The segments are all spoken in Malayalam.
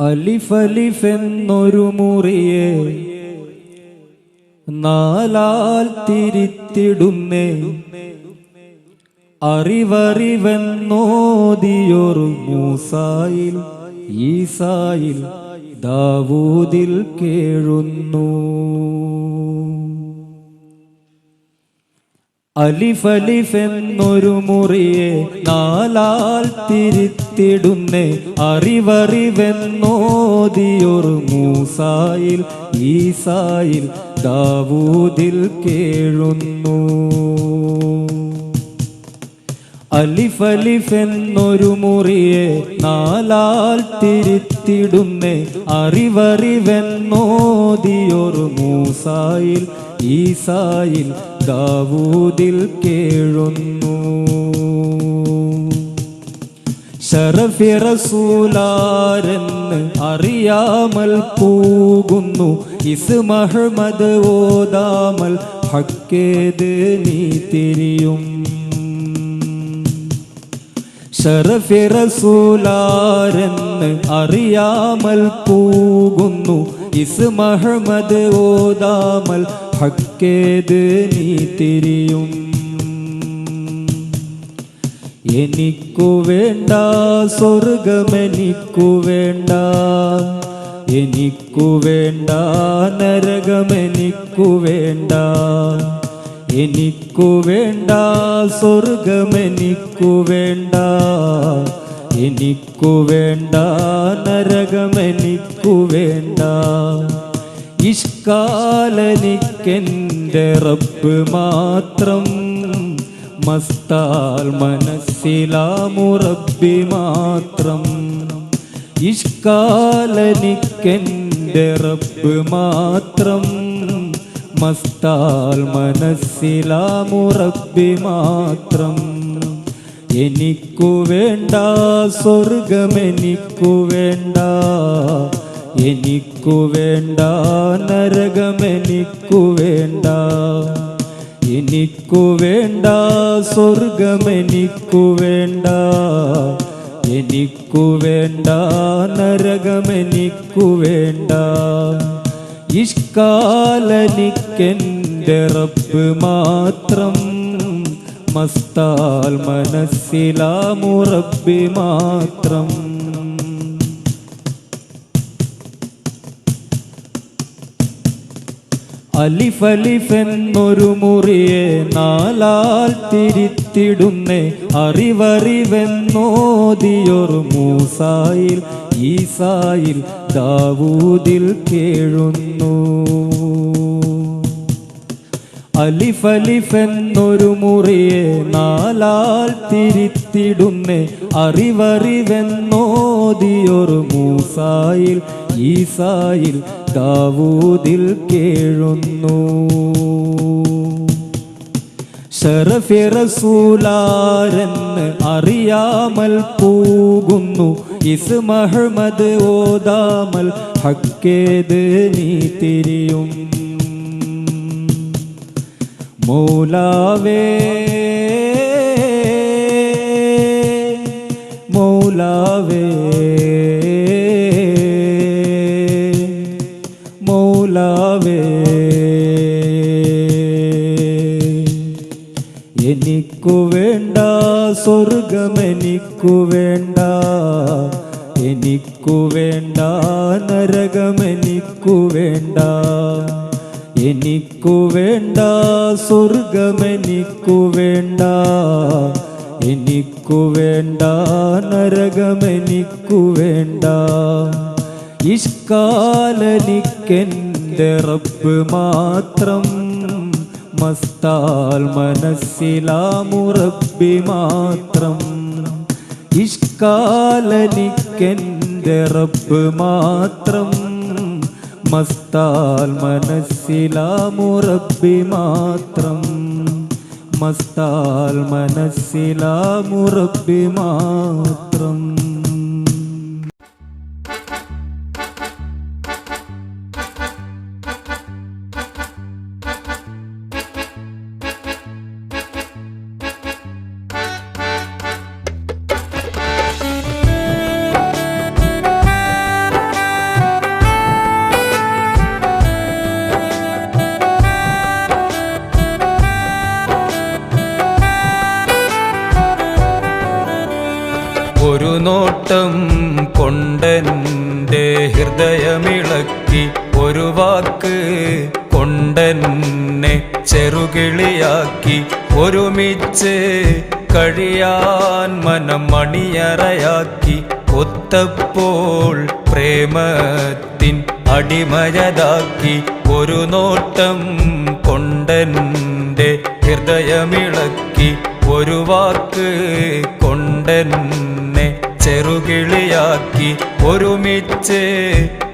അലിഫലിഫെന്നൊരു മുറിയെ നാലാൽ തിരിത്തിടുന്നേ. അറിവറിവെന്നോതിയൊരു മൂസായിൽ ഈസായിൽ ദാവൂദിൽ കേഴുന്നു. അലിഫലിഫെന്നൊരു മുറിയെ നാലാൽ തിരിത്തിടുന്നേ. അറിവറിവെന്നോതിയൊരു മൂസായിൽ ഈസായിൽ ദാവൂദിൽ കേഴുന്നു. അലിഫലിഫെന്നൊരു മുറിയെ നാലാൽ തിരുത്തിടുന്നേ അറിവറിവെന്നോതിയൊരു മൂസായിൽ ഈസായിൽ ദാവൂദിൽ കേഴുന്നു. ഷറഫിറസൂലാരെന്ന് അറിയാമൽ പൂകുന്നു ഇസ് മഹമ്മദ് ഓതാമൽ ഹക്കേത് നീ തിരിയും. ഷറഫിറസൂലാരെന്ന് അറിയാമൽ പൂകുന്നു. ഇസ് മഹമ്മദ് ഓതാമൽ ഹക്കേത് നീ തിരിയും. എനിക്കു വേണ്ട സ്വർഗമെനിക്കു വേണ്ട. എനിക്കു വേണ്ട നരകമെനിക്കു വേണ്ട. എനിക്കു വേണ്ട സ്വർഗമെനിക്കു വേണ്ട. എനിക്കു വേണ്ട നരകമെനിക്കു വേണ്ട. ഇഷ്കാലനിക്കെന്റെ റബ്ബ് മാത്രം മസ്താൽ മനസ്സിലാമുറബി മാത്രം. ഇഷ്കാലനിക്കെന്റെ റബ്ബ് മാത്രം മസ്താൽ മനസ്സിലാമുറബി മാത്രം. എനിക്കു വേണ്ട സ്വർഗമെനിക്കു വേണ്ട. എനിക്കു വേണ്ട നരകമെനിക്കു വേണ്ട. എനിക്കു വേണ്ട സ്വർഗമെനിക്കു വേണ്ട. എനിക്കു വേണ്ട നരകമെനിക്കു വേണ്ട. ഇഷ്കാലനിക്കെന്റെ റബ്ബ് മാത്രം മസ്താൽ മനസ്സിലാമുറബി മാത്രം. അലിഫലിഫെന്നൊരു മുറിയെ നാലാൽ തിരിത്തിടുന്നേ. അറിവറിവെന്നോതിയൊരു മൂസായിൽ ഈസായിൽ ദാവൂദിൽ കേഴുന്നു. അലിഫലിഫെന്നൊരു മുറിയെ നാലാൽ തിരിത്തിടുന്നേ. അറിവറിവെന്നോതിയൊരു മൂസായിൽ ഈസായിൽ ദാവൂദിൽ കേഴുന്നു. ഷറഫിറസൂലാരെന്ന് അറിയാമൽ പൂകുന്നു ഇസ് മഹമ്മദ് ഓതാമൽ ഹക്കേത് നീ തിരിയും മൗലാവേ മൗലാവേ മൗലാവേ എനിക്കു വേണ്ട സ്വർഗമെനിക്കു വേണ്ട എനിക്കു വേണ്ട നരകമെനിക്കു വേണ്ട. എനിക്കു വേണ്ട സ്വർഗമെനിക്കു വേണ്ട എനിക്കു വേണ്ട നരകമെനിക്കു വേണ്ട ഇഷ്കാലനിക്കെന്റെ മാത്രം മസ്താൽ മനസ്സിലാമുറബി മാത്രം. ഇഷ്കാലനിക്കെന്റെ മാത്രം മസ്താൽ മനസ്സിലാമുറബി മാത്രം മസ്താൽ മനസ്സിലാമുറബി മാത്രം ഒരുമിച്ച് കഴിയാൻ മനം മണിയറയാക്കി ഒത്തപ്പോൾ പ്രേമത്തിൻ അടിമയതാക്കി ഒരു നോട്ടം കൊണ്ടെന്റെ ഹൃദയമിളക്കി ഒരു വാക്ക് കൊണ്ടെന്നെ ചെറുകിളിയാക്കി ഒരുമിച്ച്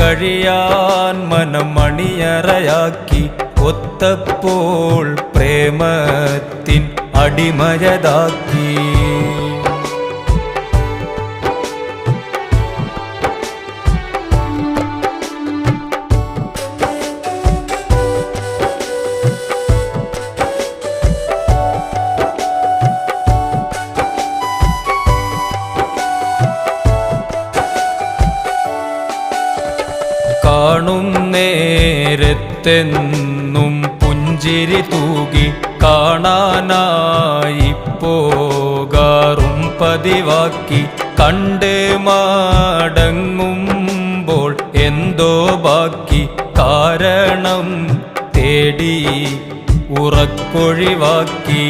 കഴിയാൻ മനം മണിയറയാക്കി ഒത്തപ്പോൾ പ്രേമത്തിൻ അടിമയതാക്കി കാണും നേരത്തെന്നും പുഞ്ചിരി തൂകി കാണാനായി പോകാറും പതിവാക്കി കണ്ട് മടങ്ങുമ്പോൾ എന്തോ ബാക്കി കാരണം തേടി ഉറക്കൊഴിവാക്കി.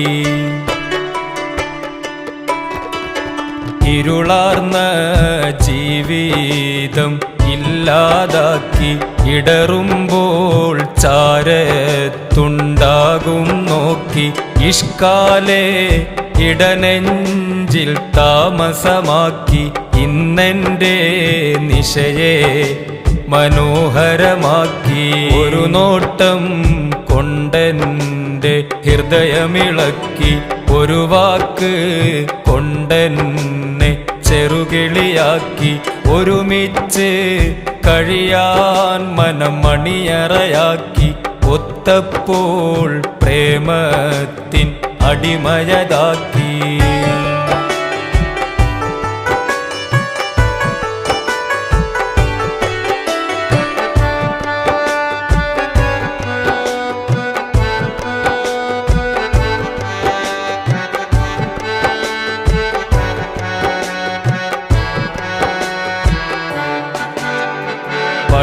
ഇരുളാർന്ന ജീവിതം ഇല്ലാതാക്കി ഇടറുമ്പോൾ ചാരത്തുണ്ടാകും നോക്കി. ഇഷ്കാലേ ഇടനെഞ്ചിൽ താമസമാക്കി. ഇന്നെന്റെ നിശയെ മനോഹരമാക്കി. ഒരു നോട്ടം കൊണ്ടെന്റെ ഹൃദയമിളക്കി. ഒരു വാക്ക് കൊണ്ടെന്നെ ചെറുകിളിയാക്കി ഒരുമിച്ച് കഴിയാൻ മനം മണിയറയാക്കി ഒത്തപ്പോൾ പ്രേമത്തിൻ അടിമയതാക്കി.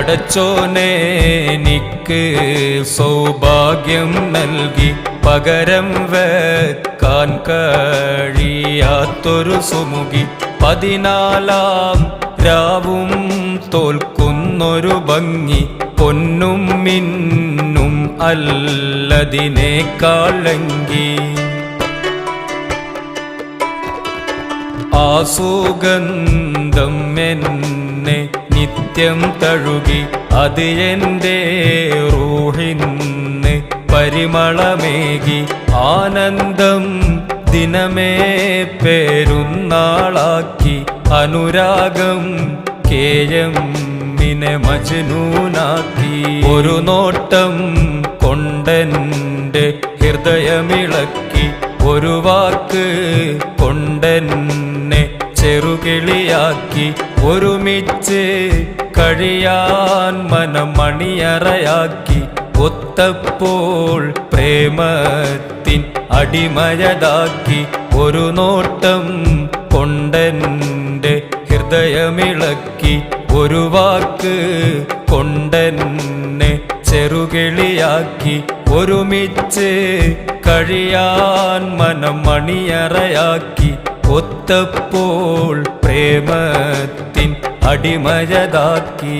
പടച്ചോനെ എനിക്ക് സൗഭാഗ്യം നൽകി പകരം വെക്കാൻ കഴിയാത്തൊരു സുമുഖി. പതിനാലാം രാവും തോൽക്കുന്നൊരു ഭംഗി. പൊന്നും മിന്നും അല്ലതിനേക്കാളെങ്കി ആ എന്നെ നിത്യം തഴുകി അത് എന്റെ റൂഹിന്ന് പരിമളമേകി ആനന്ദം ദിനമേ പേരുന്നാളാക്കി അനുരാഗം കേയം നിന്നെ മജ്നൂനാക്കി. ഒരു നോട്ടം കൊണ്ടെന്റെ ഹൃദയമിളക്കി ഒരു വാക്ക് കൊണ്ടെന്നെ ചെറുകിളിയാക്കി ഒരുമിച്ച് കഴിയാൻ മനമണിയറയാക്കി ഒത്തപ്പോൾ പ്രേമത്തിൻ അടിമയതാക്കി ഒരു നോട്ടം കൊണ്ടെന്റെ ഹൃദയമിളക്കി ഒരു വാക്ക് കൊണ്ടെന്നെ ചെറുകിളിയാക്കി ഒരുമിച്ച് കഴിയാൻ മനം മണിയറയാക്കി ഒത്തപ്പോൾ പ്രേമത്തിൻ അടിമയതാക്കി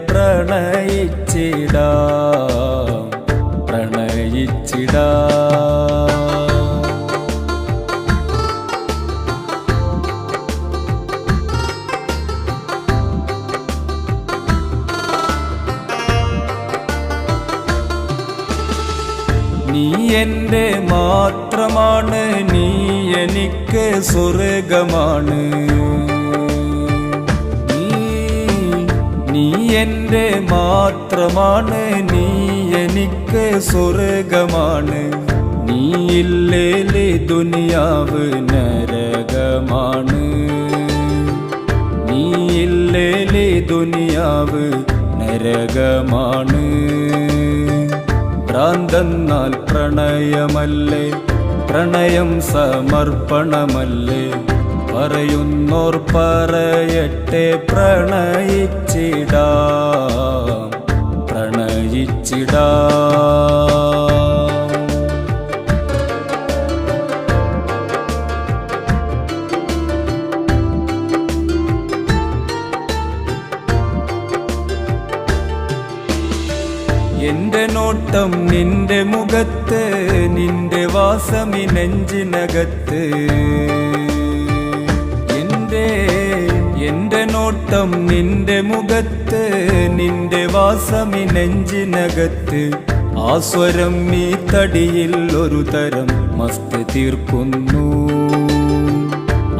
പ്രണയിച്ചിടാ. പ്രണയിച്ചിടാം. നീ എന്റെ മാത്രമാണ് നീ എനിക്ക് സ്വർഗമാണ്. എന്റെ മാത്രമാണ് നീ എനിക്ക് സ്വർഗമാണ്. നീ ഇല്ലേലേ ദുനിയാവ് നരകമാണ്. നീ ഇല്ലേലേ ദുനിയാവ് നരകമാണ്. ഭ്രാന്തെന്നാൽ പ്രണയമല്ലേ? പ്രണയം സമർപ്പണമല്ലേ? പറയുന്നോർ പറയട്ടെ പ്രണയിച്ചിടാം പ്രണയിച്ചിടാം. എന്റെ നോട്ടം നിന്റെ മുഖത്ത് നിന്റെ വാസമി നെഞ്ചിനകത്ത്. എന്റെ നോട്ടം നിന്റെ മുഖത്ത് നിന്റെ വാസമി നെഞ്ചിനകത്ത്. ആ സ്വരം ഈ തടിയിൽ ഒരു തരം മസ്ത് തീർക്കുന്നു.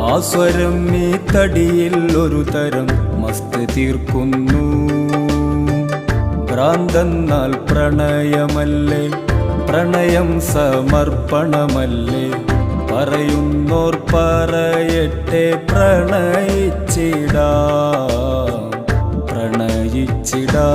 ആ സ്വരം ഈ തടിയിൽ ഒരു തരം മസ്ത് തീർക്കുന്നു. ഭ്രാന്തെന്നാൽ പ്രണയമല്ലേ? പ്രണയം സമർപ്പണമല്ലേ? പറയുന്നോർ പറയട്ടെ പ്രണയിച്ചിടാ. പ്രണയിച്ചിടാ.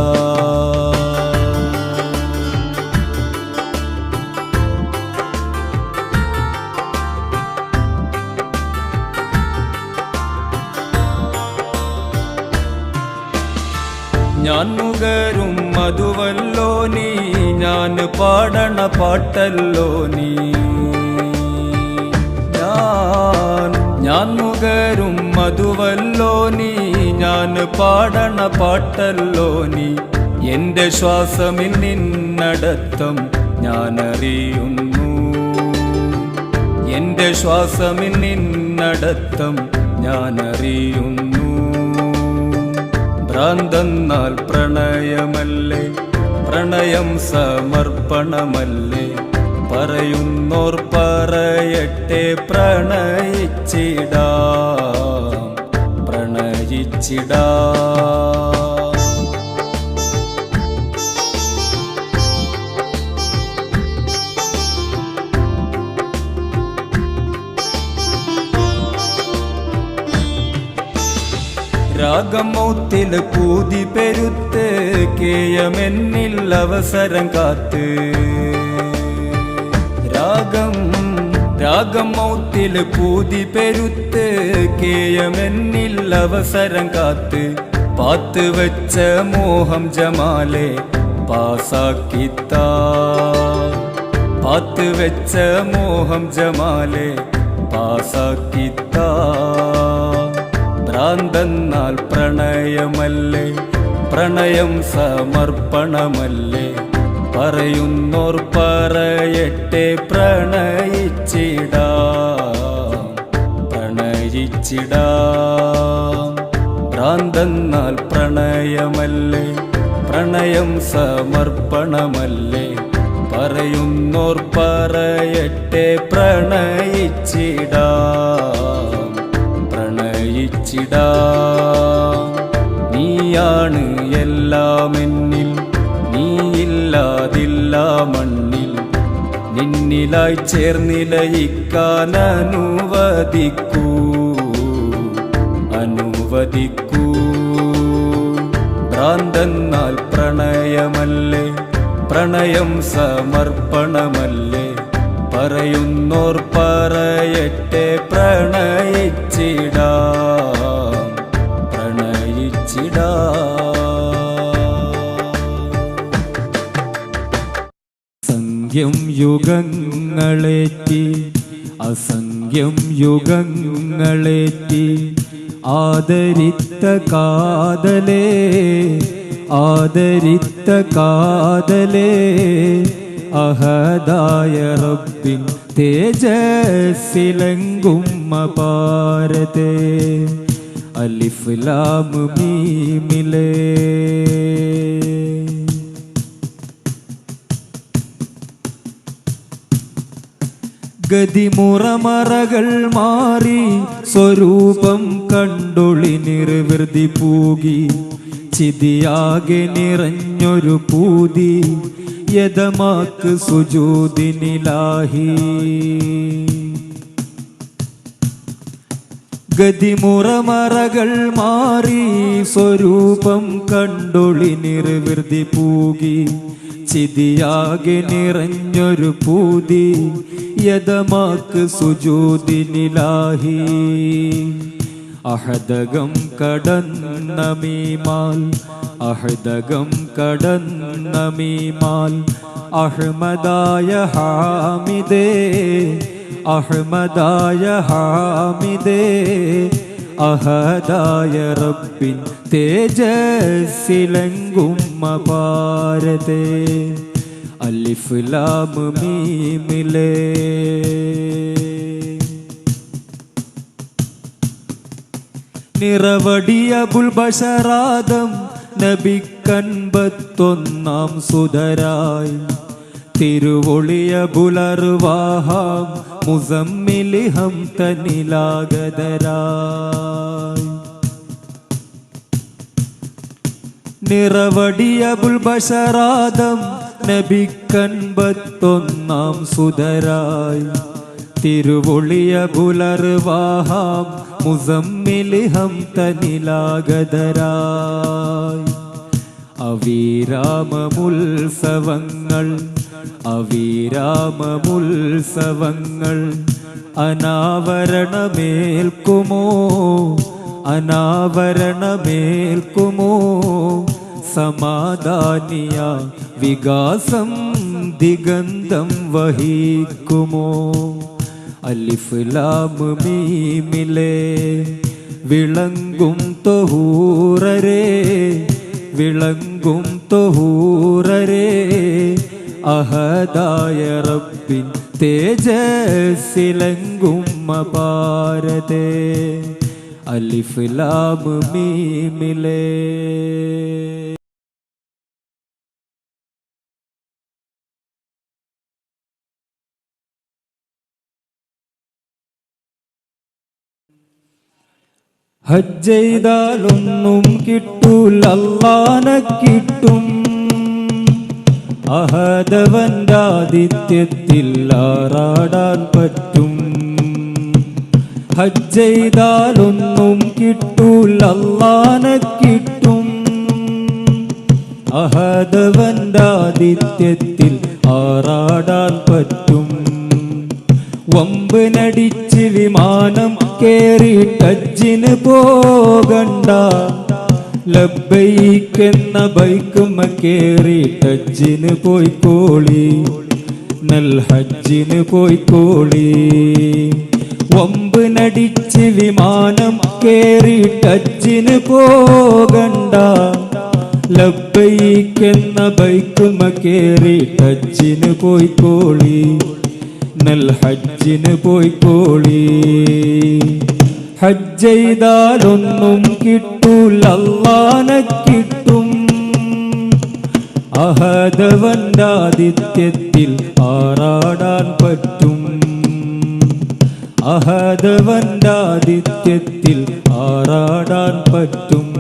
ഞാൻ മുഖരും മധുവല്ലോ നീ ഞാൻ പാടണ പാട്ടല്ലോ നീ. ഞാൻ മുഖരും മധുവല്ലോ നീ ഞാൻ പാടണ പാട്ടല്ലോ നീ. എന്റെ ശ്വാസമിൽ നിന്നടത്തം ഞാൻ അറിയുന്നു എന്റെ ശ്വാസമിൽ നിന്നടത്തം ഞാൻ അറിയുന്നു ഭ്രാന്തെന്നാൽ പ്രണയമല്ലേ? പ്രണയം സമർപ്പണമല്ലേ? പറയുന്നോർ പറയട്ടെ പ്രണയിച്ചിടാ പ്രണയിച്ചിടാ. രാഗമൗത്തിൽ കൂതി പെരുത്ത് കേയമെന്നിൽ അവസരം കാത്ത്. രാഗമൗത്തിൽ പൂതി പെരുത്ത് കേയമെന്നിൽ അവസരം കാത്ത് പാത്ത് വെച്ച മോഹം ജമാലെ പാസാക്കിത്താ. പാത്ത് വെച്ച മോഹം ജമാലെ പാസാക്കിത്താ. ഭ്രാന്തെന്നാൽ പ്രണയമല്ലേ? പ്രണയം സമർപ്പണമല്ലേ? പറയുന്നോർ പറയട്ടെ പ്രണയിച്ചിടാം പ്രണയിച്ചിടാം. ഭ്രാന്തെന്നാൽ പ്രണയമല്ലേ പ്രണയം സമർപ്പണമല്ലേ. പറയുന്നോർ പറയട്ടെ പ്രണയിച്ചിടാം പ്രണയിച്ചിടാം. നീയാണ് എല്ലാം എന്നിൽ നീയില്ലാതില്ല മണ്ണിൽ. നിന്നിലായി ചേർന്നിലയിക്കാൻ അനുവദിക്കൂ അനുവദിക്കൂ. ഭ്രാന്തെന്നാൽ പ്രണയമല്ലേ? പ്രണയം സമർപ്പണമല്ലേ? പറയുന്നോർ പറയട്ടെ പ്രണയിച്ചിടാം. പ്രണയിച്ചിടാം. സംഖ്യം യുഗങ്ങളേറ്റി അസംഖ്യം യുഗങ്ങളേറ്റി ആദരിത്ത കാതലേ ആദരിത്ത കാതലേ അഹദായ റബ്ബിൻ തേജസ്സിലങ്കും അപാരതേ അലിഫ് ലാം മീമിലേ. ഗതിമുറമറകൾ മാറി സ്വരൂപം കണ്ടൊളി നിർവൃതി പൂകി. ചിതിയാകെ നിറഞ്ഞൊരു പൂതി യഥമാക്ക് സുജൂതിനിലാഹി. ഗതിമുറമറകൾ മാറി സ്വരൂപം കണ്ടൊളി നിർവൃതി പൂകി. ചിതിയാകെ നിറഞ്ഞൊരു പൂതി യഥമാക്ക് സുജൂതിനിലാഹി. അഹദകം കടന്ന മീമാൽ അഹദകം കടന്നമീമാൽ അഹ്മദായ ഹാമിദേ അഹ്മദായ ഹാമിദേ അഹദായ റബ്ബിൻ തേജസ്സിലങ്കും അപാരതേ. അലിഫ് ലാം മീമിലേ. നിറവടിയ ബുൽബഷറാദം നബിക്കൻപത്തൊന്നാം സുതരായി തിരുവൊളിയ ബുലർവാഹാം മുസമ്മിലിഹം തന്നിലാഗതരായി. നിറവടിയ ബുൽബഷറാദം നബിക്കൻപത്തൊന്നാം സുതരായി. തിരുവൊളിയ പുലർവാഹാം മുസമ്മിലിഹം തനിലാഗതരായി അവിരാമമുത്സവങ്ങൾ അവിരാമമുത്സവങ്ങൾ അനാവരണമേൽക്കുമോ? അനാവരണമേൽക്കുമോ? സമാധാനിയ വികാസം ദിഗന്ധം വഹിക്കുമോ? അലിഫ് ലാം മീമിലേ വിളങ്ങും തൊഹൂറരേ വിളങ്ങും തൊഹൂറരേ. അഹദായ റബ്ബിൻ തേജസ്സിലങ്കും അപാരതേ അലിഫ് ലാം മീമിലേ. ഹജ്ജെയ്താലൊന്നും കിട്ടൂല്ലാന കിട്ടും അഹദവന്റെ ആദിത്യത്തിൽ ആറാടാൻ പറ്റും. ഹജ്ജെയ്താലൊന്നും കിട്ടൂല അല്ലാനെ കിട്ടും. അഹദവന്റെ ആദിത്യത്തിൽ ആറാടാൻ പറ്റും. വമ്പനടിച്ച് വിമാനം കേറി ടച്ചിന് പോകണ്ട. ലബൈക്കെന്ന ബൈക്കുമ്മ കേറി ടച്ചിന് പോയിക്കോളി നൽ ഹജ്ജിന് പോയിക്കോളി വമ്പനടിച്ച് വിമാനം കേറി ടച്ചിന് പോകണ്ട. ലബൈക്കെന്ന ബൈക്കുമ്മ കേറി ടച്ചിന് പോയിക്കോളി നൽ ഹജ്ജിന് പോയിക്കോളി ഹജ്ജെയ്താലൊന്നും കിട്ടൂല അല്ലാനെ കിട്ടും അഹദവന്റെ ആദിത്യത്തിൽ ആറാടാൻ പറ്റും. അഹദവന്റെ ആദിത്യത്തിൽ ആറാടാൻ പറ്റും.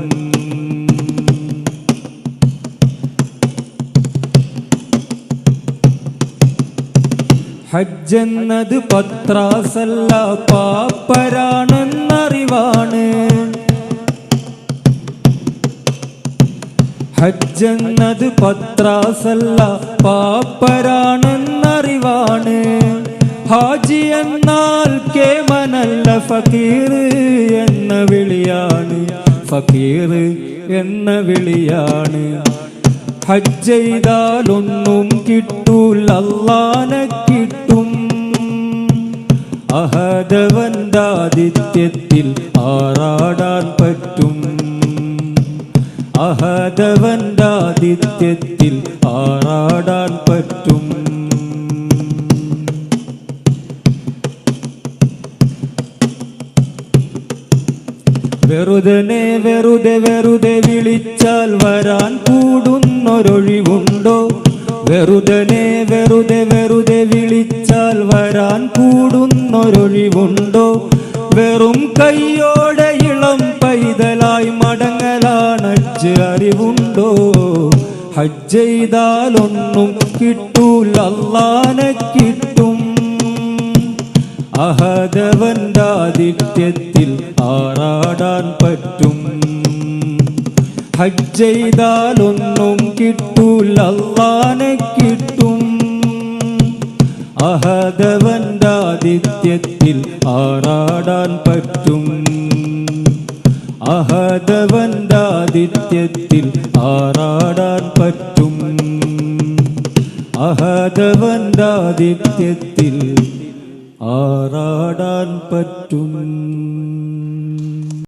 ഹജ്ജെന്നത് പത്രാസല്ല പാപ്പരാണെന്നറിവാണ്. ഹജ്ജെന്നത് പത്രാസല്ല പാപ്പരാണെന്നറിവാണ്. ഹാജി എന്നാൽ കേമനല്ല ഫക്കീർ എന്ന വിളിയാണ്. ഫക്കീർ എന്ന വിളിയാണ്. ഹജ്ജ് ചെയ്താലൊന്നും കിട്ടൂല അല്ലാനെ കിട്ടും അഹദവന്താദിത്യത്തിൽ ആറാടാൻ പറ്റും. അഹദവന്താദിത്യത്തിൽ ആറാടാൻ പറ്റും. വെറുതനെ വെറുതെ വെറുതെ വിളിച്ചാൽ വരാൻ കൂടുന്നൊരൊഴിവുണ്ടോ? വെറുതനെ വെറുതെ വെറുതെ വരാൻ കൂടുന്നൊരൊഴിവുണ്ടോ? വെറും കയ്യോടെ ഇളം പൈതലായി മടങ്ങലാണ് ഹജ്ജ് അറിവുണ്ടോ? ഹജ്ജ് ചെയ്താലൊന്നും കിട്ടൂല അല്ലാനെ കിട്ടും. അഹദവന്താദിത്യത്തിൽ ആറാടാൻ പറ്റും. ഹജ്ജ് ചെയ്താലൊന്നും കിട്ടൂല അല്ലാനെ കിട്ടും. അഹദവന്താദിത്യത്തിൽ ആറാടാൻ പറ്റും. അഹദവന്താദിത്യത്തിൽ ആറാടാൻ പറ്റും. അഹദവന്താദിത്യത്തിൽ ആറാടാൻ പറ്റും.